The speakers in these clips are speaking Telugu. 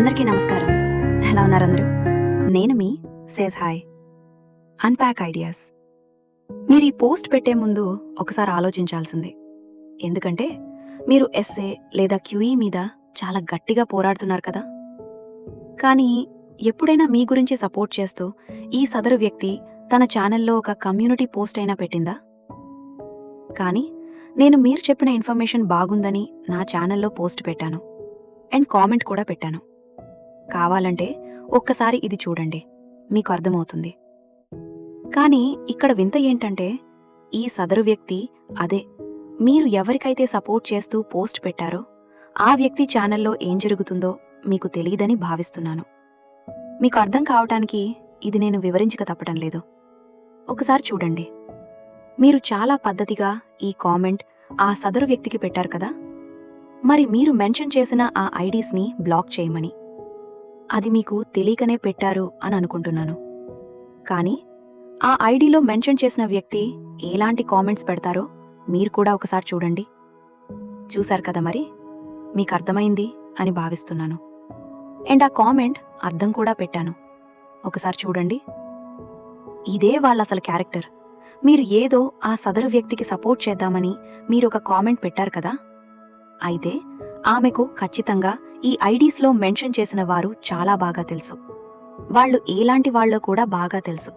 అందరికీ నమస్కారం. ఎలా ఉన్నారు అందరూ? నేను మీ సేజ్ హాయ్. అన్ప్యాక్ ఐడియాస్ మీరు ఈ పోస్ట్ పెట్టే ముందు ఒకసారి ఆలోచించాల్సిందే. ఎందుకంటే మీరు ఎస్ఏ లేదా క్యూఈ మీద చాలా గట్టిగా పోరాడుతున్నారు కదా. కానీ ఎప్పుడైనా మీ గురించి సపోర్ట్ చేస్తూ ఈ సదరు వ్యక్తి తన ఛానల్లో ఒక కమ్యూనిటీ పోస్ట్ అయినా పెట్టిందా? కానీ నేను మీరు చెప్పిన ఇన్ఫర్మేషన్ బాగుందని నా ఛానల్లో పోస్ట్ పెట్టాను. అండ్ కామెంట్ కూడా పెట్టాను. కావాలంటే ఒక్కసారి ఇది చూడండి. మీకు అర్థమవుతుంది. కానీ ఇక్కడ వింత ఏంటంటే ఈ సదరు వ్యక్తి అదే. మీరు ఎవరికైతే సపోర్ట్ చేస్తూ పోస్ట్ పెట్టారో ఆ వ్యక్తి ఛానల్లో ఏం జరుగుతుందో మీకు తెలియదని భావిస్తున్నాను. మీకు అర్థం కావటానికి ఇది నేను వివరించక తప్పటం లేదు. ఒకసారి చూడండి. మీరు చాలా పద్ధతిగా ఈ కామెంట్ ఆ సదరు వ్యక్తికి పెట్టారు కదా? మరి మీరు మెన్షన్ చేసిన ఆ ఐడీస్ని బ్లాక్ చేయమని. అది మీకు తెలియకనే పెట్టారు అని అనుకుంటున్నాను. కానీ ఆ ఐడిలో మెన్షన్ చేసిన వ్యక్తి ఎలాంటి కామెంట్స్ పెడతారో మీరు కూడా ఒకసారి చూడండి. చూశారు కదా మరి? మీకు అర్థమైంది అని భావిస్తున్నాను. అండ్ ఆ కామెంట్ అర్థం కూడా పెట్టాను. ఒకసారి చూడండి. ఇదే వాళ్ళ అసలు క్యారెక్టర్. మీరు ఏదో ఆ సదరు వ్యక్తికి సపోర్ట్ చేద్దామని మీరు ఒక కామెంట్ పెట్టారు కదా? అయితే ఆమెకు ఖచ్చితంగా ఈ ఐడీస్లో మెన్షన్ చేసిన వారు చాలా బాగా తెలుసు. వాళ్ళు ఎలాంటి వాళ్ళో కూడా బాగా తెలుసు.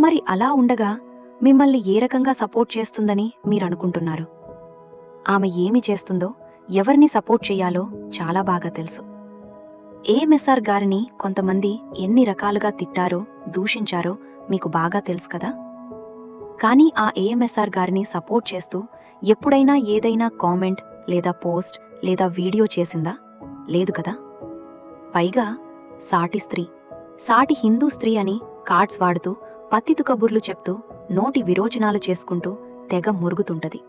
మరి అలా ఉండగా మిమ్మల్ని ఏ రకంగా సపోర్ట్ చేస్తుందని మీరనుకుంటున్నారు? ఆమె ఏమి చేస్తుందో ఎవరిని సపోర్ట్ చేయాలో చాలా బాగా తెలుసు. ఏఎంఎస్ఆర్ గారిని కొంతమంది ఎన్ని రకాలుగా తిట్టారో దూషించారో మీకు బాగా తెలుసు కదా? కానీ ఆ ఏఎంఎస్ఆర్ గారిని సపోర్ట్ చేస్తూ ఎప్పుడైనా ఏదైనా కామెంట్ లేదా పోస్ట్ లేదా వీడియో చేసిందా? లేదు కదా? పైగా సాటి స్త్రీ. సాటి హిందూ స్త్రీ అని కార్డ్స్ వాడుతూ పత్తితు కబుర్లు చెప్తూ నోటి విరోచనాలు చేసుకుంటూ తెగ మురుగుతుంటది.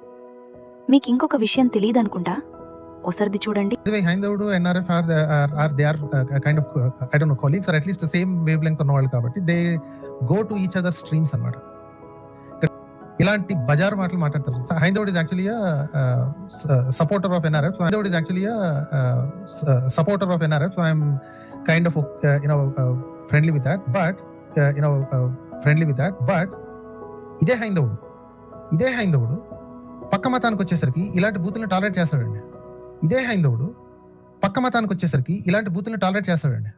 మీకింకొక విషయం తెలీదనుకుంటా? ఒసర్ది చూడండి. హైందవుడు the or Hindudu NRF are the, are, are they are uh, kind of uh, I don't know colleagues or ఉన్న వాళ్ళు కాబట్టి they go to each other streams అనమాట ఇలాంటి బజార్ మాటలు మాట్లాడతారు. హైందవుడ్ is actually supporter of NRF హైందవుడ్ is actually supporter of NRF I'm kind of you know friendly with that but you know friendly with that but ఇదే హైందవుడు. ఇదే హైందవుడు పక్క మతానికి వచ్చేసరికి ఇలాంటి బూతులను టాలరేట్ చేస్తాడండి. ఇదే హైందవుడు పక్క మతానికి వచ్చేసరికి ఇలాంటి బూతులను టాలరేట్ చేస్తాడండి.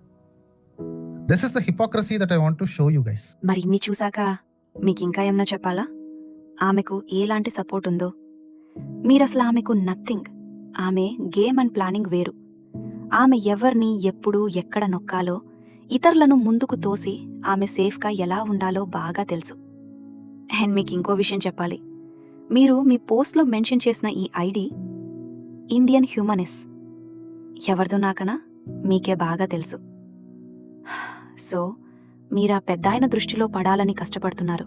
This is the hypocrisy that I want to show you guys మరి ఇన్ని చూసాక మీకు ఇంకా ఏమన్నా చెప్పాలా? ఆమెకు ఎలాంటి సపోర్ట్ ఉందో. మీరసలు ఆమెకు నథింగ్. ఆమె గేమ్ అండ్ ప్లానింగ్ వేరు. ఆమె ఎవర్ని ఎప్పుడు ఎక్కడ నొక్కాలో ఇతరులను ముందుకు తోసి ఆమె సేఫ్గా ఎలా ఉండాలో బాగా తెలుసు. అండ్ మీకు ఇంకో విషయం చెప్పాలి. మీరు మీ పోస్ట్లో మెన్షన్ చేసిన ఈ ఐడి ఇండియన్ హ్యూమనిస్. ఎవరిదో నాకనా? మీకే బాగా తెలుసు. సో మీరా పెద్దాయన దృష్టిలో పడాలని కష్టపడుతున్నారు.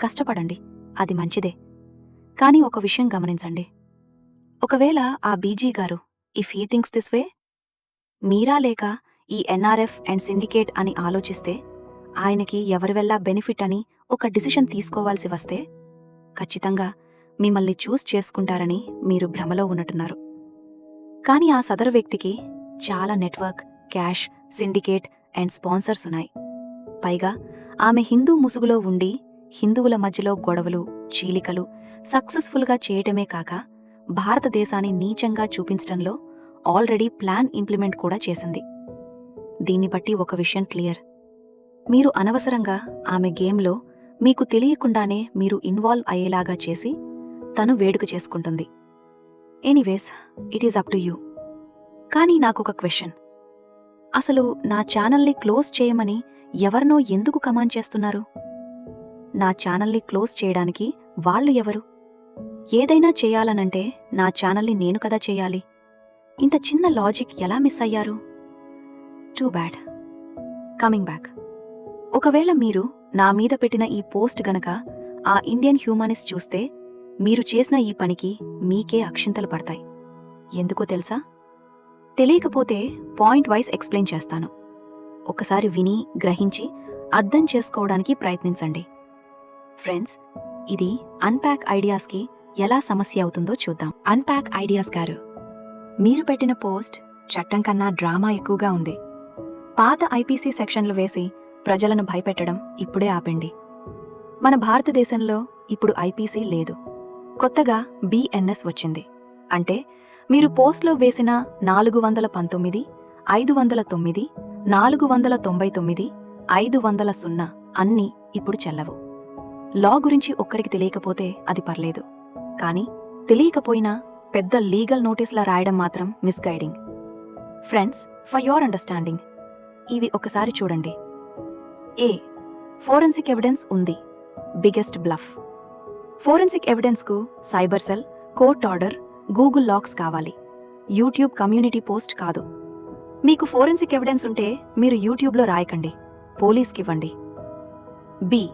కష్టపడండి. అది మంచిదే. కానీ ఒక విషయం గమనించండి. ఒకవేళ ఆ బీజీ గారు if he thinks this way మీరా లేక ఈ ఎన్ఆర్ఎఫ్ అండ్ సిండికేట్ అని ఆలోచిస్తే ఆయనకి ఎవరివెల్లా బెనిఫిట్ అని ఒక డిసిషన్ తీసుకోవాల్సి వస్తే ఖచ్చితంగా మిమ్మల్ని చూస్ చేసుకుంటారని మీరు భ్రమలో ఉన్నట్టున్నారు. కానీ ఆ సదరు వ్యక్తికి చాలా network cash syndicate and sponsors ఉన్నాయి. పైగా ఆమె హిందూ ముసుగులో ఉండి హిందువుల మధ్యలో గొడవలు చీలికలు సక్సెస్ఫుల్గా చేయటమే కాక భారతదేశాన్ని నీచంగా చూపించడంలో ఆల్రెడీ ప్లాన్ ఇంప్లిమెంట్ కూడా చేసింది. దీన్ని బట్టి ఒక విషయం క్లియర్. మీరు అనవసరంగా ఆమె గేమ్లో మీకు తెలియకుండానే మీరు ఇన్వాల్వ్ అయ్యేలాగా చేసి తను వేడుక చేసుకుంటుంది. Anyways it is up to you. కానీ నాకొక క్వశ్చన్ అసలు నా ఛానల్ని క్లోజ్ చేయమని ఎవరినో ఎందుకు కమాండ్ చేస్తున్నారు? నా ఛానల్ని క్లోజ్ చేయడానికి వాళ్ళు ఎవరు? ఏదైనా చేయాలనంటే నా ఛానల్ని నేను కదా చేయాలి. ఇంత చిన్న లాజిక్ ఎలా మిస్ అయ్యారు? Too bad. Coming back. ఒకవేళ మీరు నా మీద పెట్టిన ఈ పోస్ట్ గనక ఆ ఇండియన్ హ్యూమానిస్ట్ చూస్తే మీరు చేసిన ఈ పనికి మీకే అక్షింతలు పడతాయి. ఎందుకో తెలుసా? తెలియకపోతే పాయింట్ వైజ్ ఎక్స్ప్లెయిన్ చేస్తాను. ఒకసారి విని గ్రహించి అర్థం చేసుకోవడానికి ప్రయత్నించండి. ఫ్రెండ్స్ ఇది అన్ప్యాక్ ఐడియాస్కి ఎలా సమస్య అవుతుందో చూద్దాం. అన్ప్యాక్ ఐడియాస్ గారు మీరు పెట్టిన పోస్ట్ చట్టం కన్నా డ్రామా ఎక్కువగా ఉంది. పాత ఐపీసీ సెక్షన్లు వేసి ప్రజలను భయపెట్టడం ఇప్పుడే ఆపండి. మన భారతదేశంలో ఇప్పుడు ఐపీసీ లేదు. కొత్తగా బిఎన్ఎస్ వచ్చింది. అంటే మీరు పోస్ట్లో వేసిన నాలుగు వందల పంతొమ్మిది ఐదు వందల తొమ్మిది నాలుగు వందల తొంభై తొమ్మిది ఐదు వందల సున్నా అన్నీ ఇప్పుడు చెల్లవు. లా గురించి ఒక్కడికి తెలియకపోతే అది పర్లేదు. కానీ తెలియకపోయినా పెద్ద లీగల్ నోటీస్లా రాయడం మాత్రం misguiding. Friends for your understanding ఇవి ఒకసారి చూడండి. ఏ ఫోరెన్సిక్ ఎవిడెన్స్ ఉంది. Biggest bluff. Forensic ఎవిడెన్స్కు cyber cell court order Google logs కావాలి. యూట్యూబ్ కమ్యూనిటీ పోస్ట్ కాదు. మీకు ఫోరెన్సిక్ ఎవిడెన్స్ ఉంటే మీరు యూట్యూబ్లో రాయకండి. పోలీస్కివ్వండి B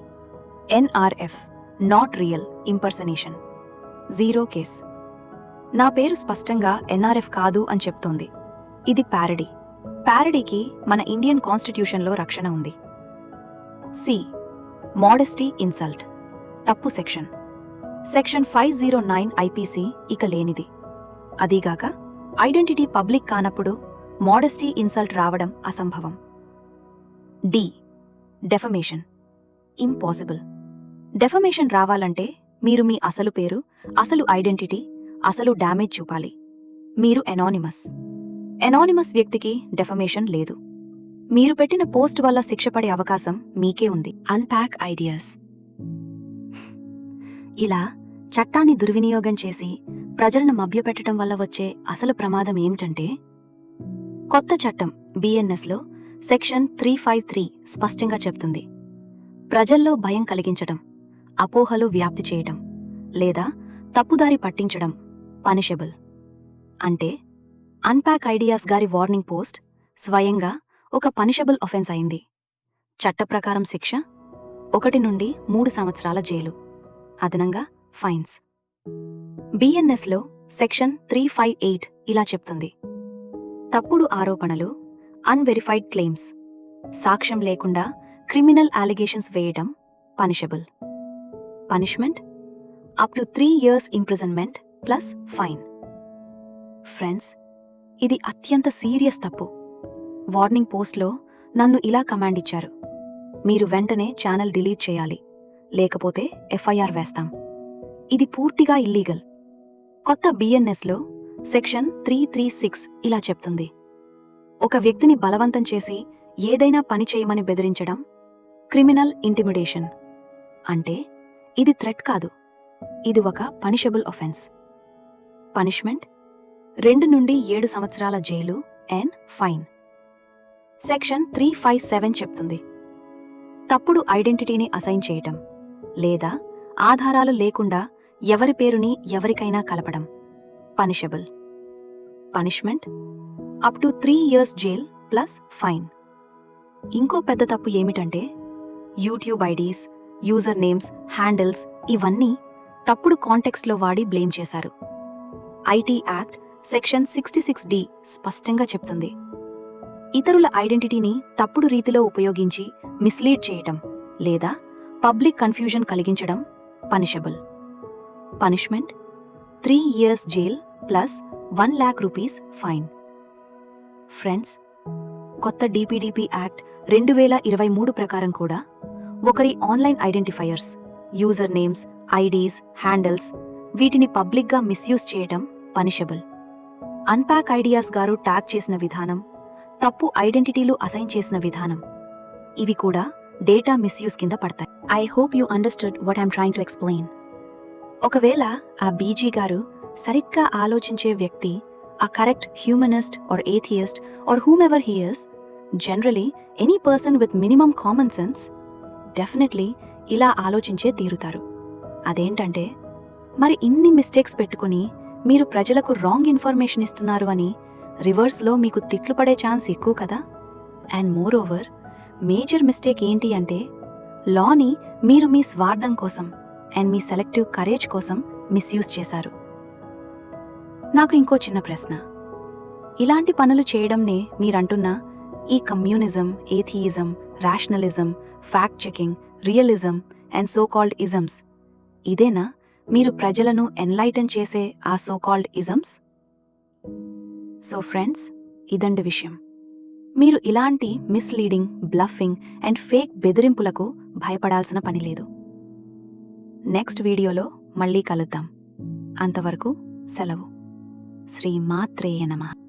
NRF not real impersonation zero case నా పేరు స్పష్టంగా ఎన్ఆర్ఎఫ్ కాదు అని చెప్తోంది. ఇది ప్యారడీ ప్యారడీకి మన ఇండియన్ కాన్స్టిట్యూషన్లో రక్షణ ఉంది. సి మోడెస్టీ ఇన్సల్ట్ తప్పు section section five zero nine IPC ఇక లేనిది. అదీగాక ఐడెంటిటీ పబ్లిక్ కానప్పుడు మోడెస్టీ ఇన్సల్ట్ రావడం అసంభవం. డి డెఫమేషన్ ఇంపాసిబుల్ డెఫమేషన్ రావాలంటే మీరు మీ అసలు పేరు అసలు ఐడెంటిటీ అసలు డ్యామేజ్ చూపాలి. మీరు ఎనానిమస్ ఎనానిమస్ వ్యక్తికి డెఫమేషన్ లేదు. మీరు పెట్టిన పోస్ట్ వల్ల శిక్ష పడే అవకాశం మీకే ఉంది. అన్ప్యాక్ ఐడియాస్ ఇలా చట్టాన్ని దుర్వినియోగం చేసి ప్రజలను మభ్యపెట్టడం వల్ల వచ్చే అసలు ప్రమాదం ఏమిటంటే కొత్త చట్టం బిఎన్ఎస్లో సెక్షన్ త్రీ ఫైవ్ త్రీ స్పష్టంగా చెప్తుంది. ప్రజల్లో భయం కలిగించడం. అపోహలు వ్యాప్తి చేయడం లేదా తప్పుదారి పట్టించడం పనిషబుల్. అంటే అన్పాక్ ఐడియాస్ గారి వార్నింగ్ పోస్ట్ స్వయంగా ఒక పనిషబుల్ ఒఫెన్స్ అయింది. చట్టప్రకారం శిక్ష ఒకటి నుండి మూడు సంవత్సరాల జైలు. అదనంగా ఫైన్స్. బిఎన్ఎస్లో సెక్షన్ త్రీ ఫైవ్ ఎయిట్ ఇలా చెప్తుంది. తప్పుడు ఆరోపణలు అన్వెరిఫైడ్ క్లెయిమ్స్ సాక్ష్యం లేకుండా క్రిమినల్ అలిగేషన్స్ వేయడం punishable. Punishment up to three years imprisonment plus fine. Friends ఇది అత్యంత సీరియస్ తప్పు. వార్నింగ్ పోస్ట్లో నన్ను ఇలా కమాండ్ ఇచ్చారు. మీరు వెంటనే ఛానల్ డిలీట్ చేయాలి. లేకపోతే ఎఫ్ఐఆర్ వేస్తాం. ఇది పూర్తిగా ఇల్లీగల్. కొత్త బిఎన్ఎస్లో సెక్షన్ త్రీ త్రీ సిక్స్ ఇలా చెప్తుంది. ఒక వ్యక్తిని బలవంతం చేసి ఏదైనా పని చేయమని బెదిరించడం క్రిమినల్ ఇంటిమిడేషన్. అంటే ఇది థ్రెట్ కాదు. ఇది ఒక పనిషబుల్ ఒఫెన్స్ పనిష్మెంట్ రెండు నుండి ఏడు సంవత్సరాల jail and fine section three five seven చెప్తుంది. తప్పుడు ఐడెంటిటీని అసైన్ చేయటం లేదా ఆధారాలు లేకుండా ఎవరి పేరుని ఎవరికైనా కలపడం. Punishable punishment up to three years jail plus fine ఇంకో పెద్ద తప్పు ఏమిటంటే YouTube IDs user names handles ఇవన్నీ తప్పుడు కాంటెక్స్ట్లో వాడి బ్లేమ్ చేశారు. IT act section sixty six D స్పష్టంగా చెప్తుంది. ఇతరుల ఐడెంటిటీని తప్పుడు రీతిలో ఉపయోగించి మిస్లీడ్ చేయటం లేదా పబ్లిక్ కన్ఫ్యూజన్ కలిగించడం punishable. Punishment three years jail plus one lakh rupees fine. Friends కొత్త డిపిడిపి యాక్ట్ రెండు వేల ఇరవై మూడు ప్రకారం కూడా ఒకరి online identifiers user names IDs handles వీటిని పబ్లిక్గా మిస్యూజ్ చేయడం punishable. Unpack ideas garu tag చేసిన విధానం తప్పు ఐడెంటిటీలు అసైన్ చేసిన విధానం. ఇవి కూడా డేటా మిస్యూజ్ కింద పడతాయి. I hope you understood what I'm trying to explain. ఒకవేళ ఆ బీజీ గారు సరిగ్గా ఆలోచించే వ్యక్తి ఆ correct humanist or atheist or whomever he is generally any person with minimum common sense definitely ఇలా ఆలోచించే తీరుతారు. అదేంటంటే మరి ఇన్ని మిస్టేక్స్ పెట్టుకుని మీరు ప్రజలకు రాంగ్ ఇన్ఫర్మేషన్ ఇస్తున్నారు అని రివర్స్లో మీకు తిట్లు పడే ఛాన్స్ ఎక్కువ కదా? And moreover major mistake ఏంటి అంటే లాని మీరు మీ స్వార్థం కోసం అండ్ మీ సెలెక్టివ్ కరేజ్ కోసం మిస్యూజ్ చేశారు. నాకు ఇంకో చిన్న ప్రశ్న. ఇలాంటి పనులు చేయడంనే మీరంటున్న ఈ communism atheism rationalism fact checking realism and so called isms ఇదేనా? మీరు ప్రజలను ఎన్లైటన్ చేసే ఆ so called isms so friends ఇదండి విషయం. మీరు ఇలాంటి మిస్లీడింగ్ బ్లఫింగ్ అండ్ ఫేక్ బెదిరింపులకు భయపడాల్సిన పని లేదు. నెక్స్ట్ వీడియోలో మళ్ళీ కలుద్దాం. అంతవరకు సెలవు. శ్రీ మాత్రేయ నమః.